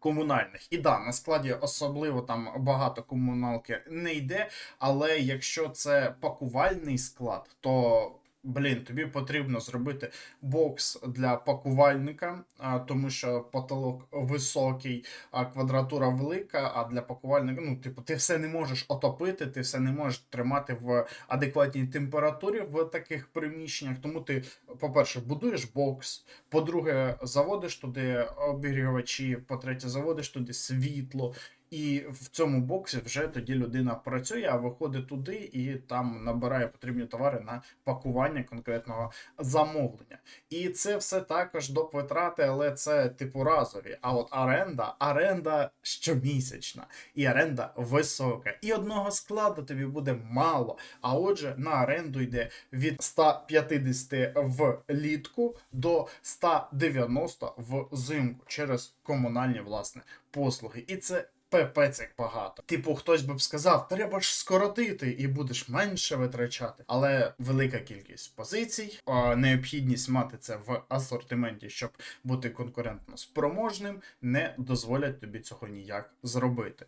комунальних. І да, на складі особливо там багато комуналки не йде, але якщо це пакувальний склад, то. Блін, тобі потрібно зробити бокс для пакувальника, тому що потолок високий, а квадратура велика. А для пакувальника, ну, типу, ти все не можеш отопити, ти все не можеш тримати в адекватній температурі в таких приміщеннях. Тому ти, по-перше, будуєш бокс, по-друге, заводиш туди обігрівачі, по-третє, заводиш туди світло. І в цьому боксі вже тоді людина працює, а виходить туди і там набирає потрібні товари на пакування конкретного замовлення. І це все також доп. витрати, але це типу разові. А от оренда, оренда щомісячна, і оренда висока. І одного складу тобі буде мало. А отже, на оренду йде від 150 в літку до 190 в зимку через комунальні власне послуги. І це Пепець як багато. Типу, хтось би б сказав, треба ж скоротити і будеш менше витрачати. Але велика кількість позицій, необхідність мати це в асортименті, щоб бути конкурентно спроможним, не дозволять тобі цього ніяк зробити.